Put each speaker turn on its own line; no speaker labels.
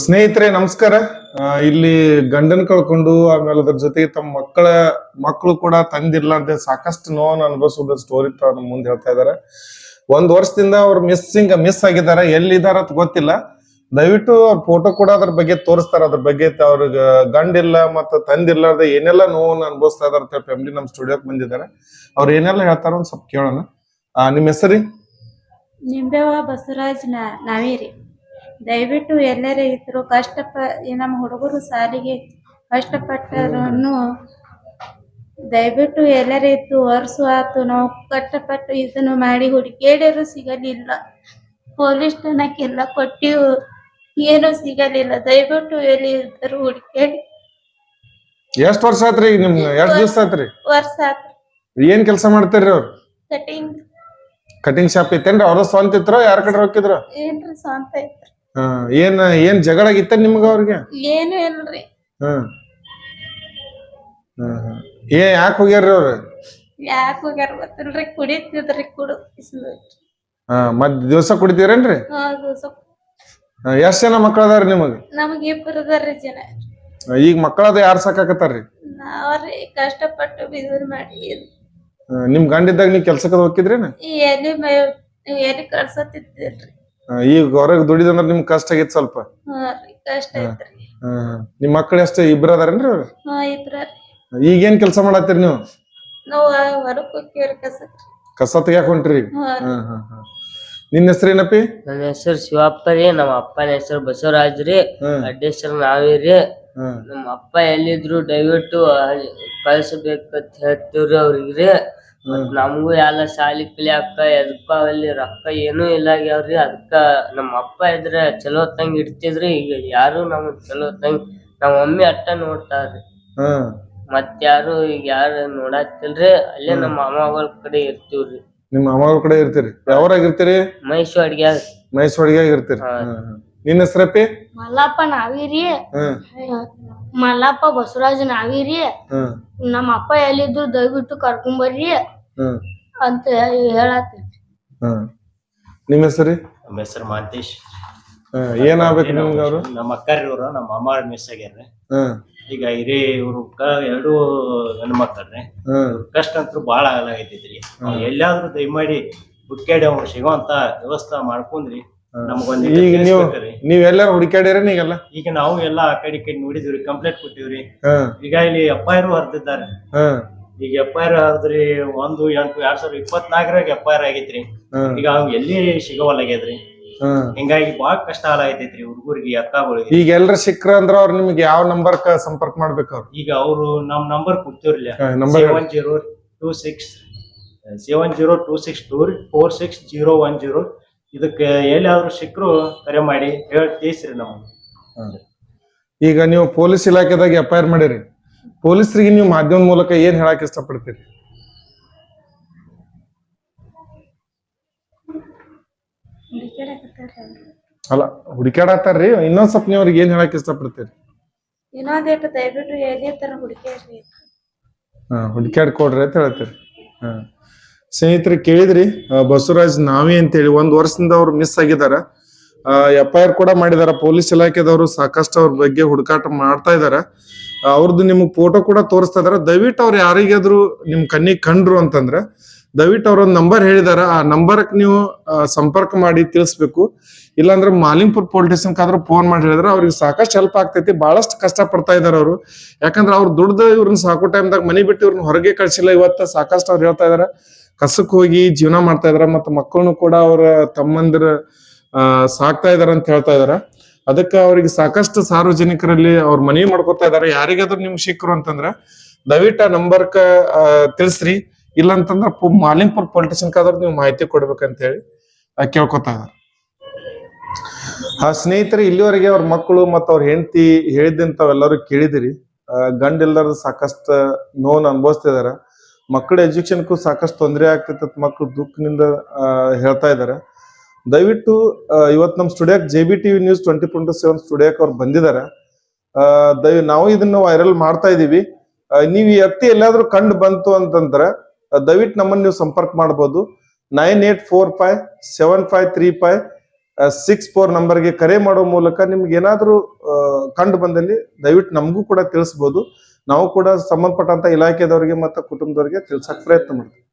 ಸ್ನೇಹಿತರೆ, ನಮಸ್ಕಾರ. ಇಲ್ಲಿ ಗಂಡನ್ ಕಳ್ಕೊಂಡು ಆಮೇಲೆ ಅದ್ರ ಜೊತೆಗೆ ತಮ್ಮ ಮಕ್ಕಳ ಮಕ್ಕಳು ಕೂಡ ತಂದಿರ್ಲಾರ್ದೆ ಸಾಕಷ್ಟು ನೋವನ್ನು ಅನುಭವಿಸೋದ ಸ್ಟೋರಿ ನಮ್ಮ ಮುಂದೆ ಹೇಳ್ತಾ ಇದ್ದಾರೆ. ಒಂದ್ ವರ್ಷದಿಂದ ಅವ್ರು ಮಿಸ್ಸಿಂಗ್ ಮಿಸ್ ಆಗಿದ್ದಾರೆ. ಎಲ್ಲಿದಾರ ಅಂತ ಗೊತ್ತಿಲ್ಲ. ದಯವಿಟ್ಟು ಅವ್ರ ಫೋಟೋ ಕೂಡ ಅದ್ರ ಬಗ್ಗೆ ತೋರಿಸ್ತಾರ. ಅದ್ರ ಬಗ್ಗೆ ಅವ್ರಿಗೆ ಗಂಡಿಲ್ಲ ಮತ್ತು ತಂದಿರ್ಲಾರ್ದೆ ಏನೆಲ್ಲ ನೋವನ್ನು ಅನುಭವಿಸ್ತಾ ಇದಾರೆ ಅಂತ ಫ್ಯಾಮಿಲಿ ನಮ್ಮ ಸ್ಟುಡಿಯೋಕ್ ಬಂದಿದ್ದಾರೆ. ಅವ್ರು ಏನೆಲ್ಲ ಹೇಳ್ತಾರ ಒಂದ್ ಸ್ವಲ್ಪ ಕೇಳೋಣ. ನಿಮ್ಮ ಹೆಸರಿ?
ನಿಂಬೆವ ಬಸವರಾಜ್ ನಾವೇರಿ. ದಯವಿಟ್ಟು ಎಲ್ಲರೇ ಇದ್ರು ಕಷ್ಟಪ ನಮ್ಮ ಹುಡುಗರು ಸಾಲಿಗೆ ಕಷ್ಟಪಟ್ಟರನ್ನು ದಯವಿಟ್ಟು ಎಲ್ಲರೇ ಇದ್ದು ವರ್ಷ ಆತು ನಾವು ಕಷ್ಟಪಟ್ಟು ಇದನ್ನು ಮಾಡಿ ಹುಡುಗೇಡರು ಸಿಗಲಿಲ್ಲ. ಪೊಲೀಸ್ ಠಾಣಕ್ಕೆಲ್ಲ ಕೊಟ್ಟಿವು ಏನು ಸಿಗಲಿಲ್ಲ. ದಯವಿಟ್ಟು ಎಲ್ಲಿ ಇದ್ದರು ಹುಡುಕೇಳಿ
ಎಷ್ಟು ವರ್ಷ ಆತ್ರಿ ನಿಮ್ ಎಷ್ಟು ದಿವಸ ಆತ್ರಿ?
ವರ್ಷ ಆತ್ರಿ.
ಏನ್ ಕೆಲಸ ಮಾಡ್ತೀರಿ ಅವ್ರು?
ಕಟಿಂಗ್.
ಕಟಿಂಗ್ ಶಾಪ್ ಇತ್ತೇನ್ರಿ? ಅವ್ರ ಸ್ವಂತ ಇತ್ತು ಯಾರ ಕಡೆ ಹೋಗಿದ್ರು
ಏನ್ರಿ ಸ್ವಂತ ಐತ್ರಿ
ಏನ್ ಏನ್ ಜಗಳ ಆಗಿತ್ತ ನಿಮ್ಗ ಅವ್ರಿಗೆ?
ಏನು ಇಲ್ರಿ.
ಹ್ಮ್ ಹ್ಮ್. ಏ ಯಾಕೆ ಹೋಗ್ಯಾರ್ರಿ ಅವ್ರು?
ಯಾಕೆ ಹೋಗ್ಯಾರ ಗೊತ್ತಿಲ್ರಿ ಕುಡಿತಿದ್ರಿ ಕುಡು
ಹಾ ಮತ್ ದಿವಸ ಕುಡಿತೀರೇನ್ರಿ? ಹಾ, ಎಷ್ಟ್ ಜನ ಮಕ್ಳ ಅದಾರ ನಿಮಗ?
ನಮಗೆ ಇಬ್ಬರು ಅದಾರ್ರಿ ಜನ.
ಈಗ ಮಕ್ಕಳದ ಯಾರ್ ಸಾಕಾಕತ್ತಾರ್ರಿ?
ನಾವ್ರಿ ಕಷ್ಟಪಟ್ಟು ಬಿದ್ರು ಮಾಡಿ.
ನಿಮ್ಮ ನಿಮ್ ಗಂಡಿದ್ದಾಗ ನೀವ್ ಕೆಲ್ಸಕ್ಕೆ ಹೋಗಿದ್ರೇನ
ಈ ಮೇ ಮೈ ಎಲೆ ಕಳ್ಸತ್ತಿದ್ದಿಲ್ರಿ.
ಈಗ ಹೊರಗ್ ದುಡಿದಂದ್ರ ನಿಮ್ ಕಷ್ಟ ಆಗಿತ್ತು ಸ್ವಲ್ಪ.
ಹಾ ರೀ ಕಷ್ಟ ಐತ್ರಿ.
ಹಾ, ಹಾ. ನಿಮ್ ಮಕ್ಳು ಎಷ್ಟ ಇಬ್ರ ಅದಾರೇನ್ರಿ ಅವ್ರು?
ಹಾ ಇಬ್ರ
ಈಗೇನ್ ಕೆಲಸ ಮಾಡತ್ತೀರಿ ನೀವು?
ಹೋಗ್ತೀವ್ರಿ
ಕಸ ತೆಗ್ಯಾಕ್. ಹೊಂಟ್ರಿ? ಈಗ
ಹಾ ರೀ.
ಹಾ ಹಾ ಹಾ. ನಿನ್ನ ಹೆಸರೇನಪ್ಪಿ
ನನ್ನ ಹೆಸರು ಶಿವಪ್ಪ ರೀ ನಮ್ಮ ಅಪ್ಪನ ಹೆಸರು ಬಸವರಾಜ್ ರೀ
ಹ್ಮ್
ಅಡ್ಡೇಶ್ವರ ನಾವೇ ರೀ.
ಹ್ಮ್
ನಮ್ಮ ಅಪ್ಪ ಎಲ್ಲಿದ್ರು ದಯವಿಟ್ಟು ಕಳಿಸಬೇಕಂತ ಹೇಳ್ತೀವ್ರಿ ಅವ್ರಿಗೆ ಮತ್ ನಮಗೂ ಎಲ್ಲ ಶಾಲಿ ಕಲಿಯಾಕ ಎದಕ್ಕ ಅಲ್ಲಿ ರೊಕ್ಕ ಏನೂ ಇಲ್ಲ ಆಗ್ಯಾವ್ರಿ. ಅದಕ್ಕ ನಮ್ಮ ಅಪ್ಪ ಇದ್ರ ಚಲೋ ತಂಗ್ ಇಡ್ತಿದ್ರಿ. ಈಗ ಯಾರು ನಮ್ ಚಲೋ ತಂಗ್ ನಮ್ಮ ಮಮ್ಮಿ ಅಟ್ಟ ನೋಡ್ತಾರ್ರಿ.
ಹ್ಮ್.
ಮತ್ ಯಾರು ಈಗ ಯಾರು ನೋಡತ್ತಿಲ್ರಿ ಅಲ್ಲೇ ನಮ್ಮ ಮಾಮಗಳ ಕಡೆ ಇರ್ತೀವ್ರಿ.
ನಿಮ್ಮ ಅಮ್ಮಗಳ ಕಡೆ ಇರ್ತೀರಿ? ಯಾವ್ರಾಗ ಇರ್ತೀರಿ?
ಮೈಸೂರು ಅಡ್ಗ್ಯಾಗ
ಮೈಸೂರಿಗಾಗ ಇರ್ತೀರಿ.
ಹಾ.
ಹ್ಮ್, ಹ್ಮ್. ನಿನ್ನ ಹೆಸರಪ್ಪಿ
ಮಲ್ಲಪ್ಪ ನಾವಿರಿ.
ಹ್ಮ್.
ಮಲ್ಲಪ್ಪ ಬಸವರಾಜ್ ನಾವಿರಿ.
ಹ್ಮ್.
ನಮ್ಮ ಅಪ್ಪ ಎಲ್ಲಿದ್ರು ದಯವಿಟ್ಟು ಕರ್ಕೊಂಬರ್ರಿ ಅಂತ ಹೇಳತ್ತೀನಿ.
ಹ್ಮ್ ನಿಮ್ಮ ಹೆಸರು?
ನಮ್ಮ ಹೆಸರು ಮಾಂತೇಶ್.
ಏನಾಗ್ಬೇಕು ನಿಮ್ಗೆ ಅವರು?
ನಮ್ಮ ಅಕ್ಕರಿ ಇವ್ರು ನಮ್ಮ ಅಮ್ಮ ಮಿಸ್ ಆಗ್ಯಾರ
ಹ್ಮ್
ಈಗ ಹಿರಿ ಇವ್ರು ಎರಡು ಹೆಣ್ಣು ಮಕ್ಕಳ್ರಿ
ಹ್ಮ್
ಕಷ್ಟ ಅಂತೂ ಬಾಳ ಆಗಲಾಗೈತಿದ್ರಿ ಎಲ್ಲಾದ್ರೂ ದಯಮಾಡಿ ಹುಡ್ಕಾಡಿ ಅವ್ರು ಸಿಗುವಂತ ವ್ಯವಸ್ಥೆ ಮಾಡ್ಕೊಂಡ್ರಿ. ನಮ್ಗೊಂದ್
ಈಗ ನೀವು ನೀಗೆಲ್ಲ
ಈಗ ನಾವು ಎಲ್ಲಾ ಆ ಕಡೆ ಈ ಕಡೆ ನೋಡಿದಿವ್ರಿ ಕಂಪ್ಲೇಂಟ್ ಕೊಟ್ಟಿವ್ರಿ. ಈಗ ಇಲ್ಲಿ ಅಪ್ಪಾಯರು ಹರ್ದಿದ್ದಾರೆ
ಹ್ಮ್
ಈಗ ಎಫ್ ಐ ಆರ್ ಆದ್ರಿ ಒಂದು ಎಂಟು ಎರಡ್ ಸಾವಿರದ ಇಪ್ಪತ್ನಾಲ್ಕರಾಗ ಎಫ್ ಐ ಆರ್ ಆಗೈತ್ರಿ. ಈಗ ಅವ್ನ್ ಎಲ್ಲಿ ಸಿಗವಲ್ಲಾಗ್ಯದ್ರಿ ಹಿಂಗಾಗಿ ಬಾಳ ಕಷ್ಟ ಆಗೈತೈತ್ರಿ ಹುಡುಗರಿಗೆ ಅಕ್ಕಗಳಿಗೆ.
ಈಗ ಎಲ್ರ ಸಿಕ್ರ ಅಂದ್ರ ಅವ್ರ ನಿಮ್ಗೆ ಯಾವ ನಂಬರ್ ಸಂಪರ್ಕ ಮಾಡ್ಬೇಕು ಅವ್ರು?
ಈಗ ಅವರು ನಮ್ number
ಕೊಡ್ತೀವ್ರಿ
seven zero two six seven zero two six two four six zero one zero ಇದಕ್ಕೆ ಎಲ್ಲಾದ್ರೂ ಸಿಕ್ಕರು ಕರೆ ಮಾಡಿ ಹೇಳಿ ತಿಳಿಸ್ರಿ ನಮ್ಗೆ.
ಈಗ ನೀವು ಪೊಲೀಸ್ ಇಲಾಖೆದಾಗ ಎಫ್ ಐ ಆರ್ ಮಾಡಿರಿ. ಪೊಲೀಸರಿಗೆ ನೀವು ಮಾಧ್ಯಮದ ಮೂಲಕ ಏನ್ ಹೇಳಕ್ ಇಷ್ಟಪಡ್ತೀರಿ? ಅಲ್ಲ ಹುಡುಕಾಡತ್ತಾರ್ರಿ ಇನ್ನೊಂದ್ ಸ್ವಲ್ಪ ನೀವು ಅವ್ರಿಗೆ ಏನ್ ಹೇಳಕ್ ಇಷ್ಟಪಡ್ತೀರಿ?
ಹುಡುಕಾಡ್ ದಯವಿಟ್ಟು ಎಲ್ಲಿ ತರ ಹುಡುಕ್ಯಾಡ್ರಿ
ಹಾ ಹುಡುಕ್ಯಾಡ್ ಕೊಡ್ರಿ ಅಂತ ಹೇಳ್ತೀರಿ. ಹಾ. ಸ್ನೇಹಿತರೆ ಕೇಳಿದ್ರಿ ಬಸವರಾಜ್ ನಾವಿ ಅಂತೇಳಿ ಒಂದ್ ವರ್ಷದಿಂದ ಅವ್ರು ಮಿಸ್ ಆಗಿದಾರ. ಎಫ್ ಐ ಆರ್ ಕೂಡ ಮಾಡಿದಾರ ಪೊಲೀಸ್ ಇಲಾಖೆದವರು ಸಾಕಷ್ಟು ಅವ್ರ ಬಗ್ಗೆ ಹುಡುಕಾಟ ಮಾಡ್ತಾ ಇದಾರ. ಅವ್ರದ್ದು ನಿಮ್ಗೆ ಫೋಟೋ ಕೂಡ ತೋರಿಸ್ತಾ ಇದಾರ. ದಯವಿಟ್ಟು ಅವ್ರು ಯಾರಿಗಾದ್ರು ನಿಮ್ ಕಣ್ಣಿಗೆ ಕಂಡ್ರು ಅಂತಂದ್ರೆ, ದಯವಿಟ್ಟು ಅವ್ರೊಂದು ನಂಬರ್ ಹೇಳಿದಾರ. ಆ ನಂಬರ್ಕ್ ನೀವು ಸಂಪರ್ಕ ಮಾಡಿ ತಿಳಿಸ್ಬೇಕು. ಇಲ್ಲಾಂದ್ರೆ ಮಾಲಿಂಗ್ಪುರ್ ಪೊಲೀಸ್ ಸ್ಟೇಷನ್ಕಾದ್ರೂ ಫೋನ್ ಮಾಡಿ ಹೇಳಿದ್ರೆ ಅವ್ರಿಗೆ ಸಾಕಷ್ಟು ಹೆಲ್ಪ್ ಆಗ್ತೈತಿ. ಬಹಳಷ್ಟು ಕಷ್ಟ ಪಡ್ತಾ ಇದಾರೆ ಅವರು. ಯಾಕಂದ್ರೆ ಅವ್ರು ದುಡ್ದು ಇವ್ರನ್ನ ಸಾಕೋ ಟೈಮ್ದಾಗ ಮನಿ ಬಿಟ್ಟು ಇವ್ರನ್ನ ಹೊರಗೆ ಕಳ್ಸಿಲ್ಲ. ಇವತ್ತ ಸಾಕಷ್ಟು ಅವ್ರು ಹೇಳ್ತಾ ಇದಾರೆ. ಕಸಕ್ ಹೋಗಿ ಜೀವನ ಮಾಡ್ತಾ ಇದಾರೆ. ಮತ್ತೆ ಮಕ್ಕಳನ್ನು ಕೂಡ ಅವ್ರ ತಮ್ಮಂದಿರ ಸಾಕ್ತಾ ಇದಾರೆ ಅಂತ ಹೇಳ್ತಾ ಇದಾರೆ. ಅದಕ್ಕೆ ಅವ್ರಿಗೆ ಸಾಕಷ್ಟು ಸಾರ್ವಜನಿಕರಲ್ಲಿ ಅವ್ರ ಮನವಿ ಮಾಡ್ಕೊತಾ ಇದಾರೆ. ಯಾರಿಗಾದ್ರೂ ನಿಮ್ಗೆ ಸಿಕ್ಕರು ಅಂತಂದ್ರ ದಯವಿಟ್ಟು ಆ ನಂಬರ್ಕ ತಿಳಿಸ್ರಿ. ಇಲ್ಲ ಅಂತಂದ್ರ ಪು- ಮಾಲಿಂಗ್ಪುರ್ ಪೊಲಿಟಿಷನ್ಕಾದ್ರೂ ನೀವು ಮಾಹಿತಿ ಕೊಡ್ಬೇಕಂತ ಹೇಳಿ ಕೇಳ್ಕೊತಾ ಇದಾರೆ. ಆ, ಸ್ನೇಹಿತರೆ, ಇಲ್ಲಿವರೆಗೆ ಅವ್ರ ಮಕ್ಕಳು ಮತ್ತು ಅವ್ರ ಹೆಂಡತಿ ಹೇಳಿದಂತವೆಲ್ಲರೂ ಕೇಳಿದಿರಿ. ಗಂಡ ಎಲ್ಲರೂ ಸಾಕಷ್ಟು ನೋವನ್ನು ಅನುಭವಿಸ್ತಿದಾರೆ ಮಕ್ಕಳ ಎಜುಕೇಶನ್ಗೂ ಸಾಕಷ್ಟು ತೊಂದರೆ ಆಗ್ತೈತೆ ಅಂತ ಮಕ್ಕಳು ದುಃಖದಿಂದ ಹೇಳ್ತಾ ಇದ್ದಾರೆ ದಯವಿಟ್ಟು ಇವತ್ತು ನಮ್ಮ ಸ್ಟುಡಿಯೋಕ್ J B TV news twenty twenty seven ಸ್ಟುಡಿಯೋಕ್ ಅವ್ರು ಬಂದಿದ್ದಾರೆ ದಯ ನಾವು ಇದನ್ನ ವೈರಲ್ ಮಾಡ್ತಾ ಇದೀವಿ. ನೀವು ಈ ವ್ಯಕ್ತಿ ಎಲ್ಲಾದ್ರೂ ಕಂಡು ಬಂತು ಅಂತಂದ್ರೆ ದಯವಿಟ್ಟು ನಮ್ಮನ್ನು ನೀವು ಸಂಪರ್ಕ ಮಾಡ್ಬೋದು. Nine eight four five seven five three five six four ನಂಬರ್ಗೆ ಕರೆ ಮಾಡೋ ಮೂಲಕ ನಿಮ್ಗೆ ಏನಾದರೂ ಕಂಡು ಬಂದಲ್ಲಿ ದಯವಿಟ್ಟು ನಮಗೂ ಕೂಡ ತಿಳಿಸ್ಬೋದು. ನಾವು ಕೂಡ ಸಂಬಂಧಪಟ್ಟಂತ ಇಲಾಖೆದವರಿಗೆ ಮತ್ತು ಕುಟುಂಬದವರಿಗೆ ತಿಳ್ಸಕ್ ಪ್ರಯತ್ನ ಮಾಡ್ತೀವಿ.